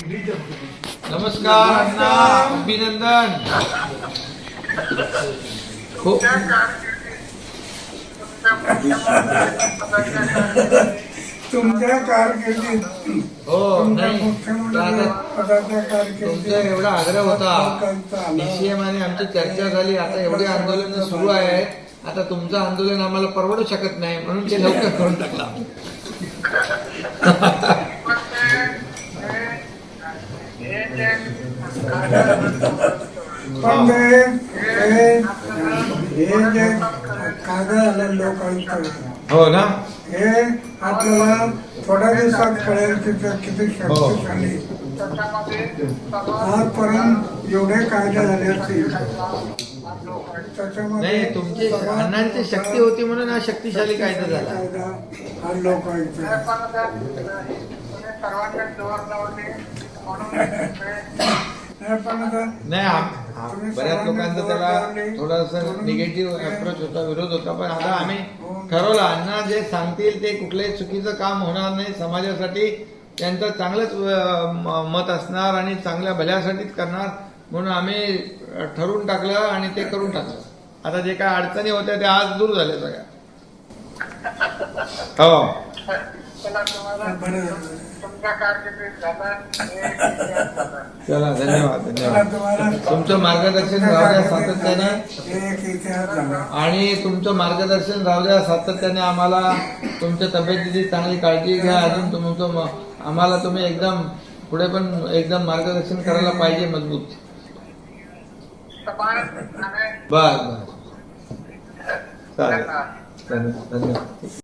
नमस्कार अण्णा. अभिनंदन. खूप तुमच्या कारकिर्दीत हो तुमच्या नाही. तुमचा कारकिर्दीत एवढा आग्रह होता. बीसीएम आणि आमची चर्चा झाली. आता एवढे आंदोलन सुरू आहे. आता तुमचं आंदोलन आम्हाला परवडू शकत नाही. म्हणून ते लवकर करून टाकला. पण हे जे कायदा आलं लोक हो ना? हे. आपल्याला थोड्या दिवसात कळेल की किती शक्तिशाली आजपर्यंत एवढे कायदे झाले असतील त्याच्यामध्ये नाही तुमची अण्णांची शक्ती होती म्हणून हा शक्तिशाली कायदा झाला. कायदा हा लोकांचा. नाही बऱ्याच लोकांचा त्याला थोडासा निगेटिव्ह अप्रोच होता विरोध होता पण आता आम्ही ठरवलं अण्णा जे सांगतील ते कुठलंही चुकीचं काम होणार नाही समाजासाठी त्यांचं चांगलंच मत असणार आणि चांगल्या भल्यासाठीच करणार म्हणून आम्ही ठरवून टाकलं आणि ते करून टाकलं. आता जे काय अडचणी होत्या त्या आज दूर झाल्या सगळ्या. हो. झाला. चला धन्यवाद धन्यवाद. तुमचं मार्गदर्शन राहू द्या सातत्याने. आणि तुमचं मार्गदर्शन राहू द्या सातत्याने आम्हाला तुमच्या तब्येतीची चांगली काळजी घ्या. अजून तुमचं आम्हाला तुम्ही एकदम पुढे पण एकदम मार्गदर्शन करायला पाहिजे मजबूत. बर बर. चालेल. धन्यवाद.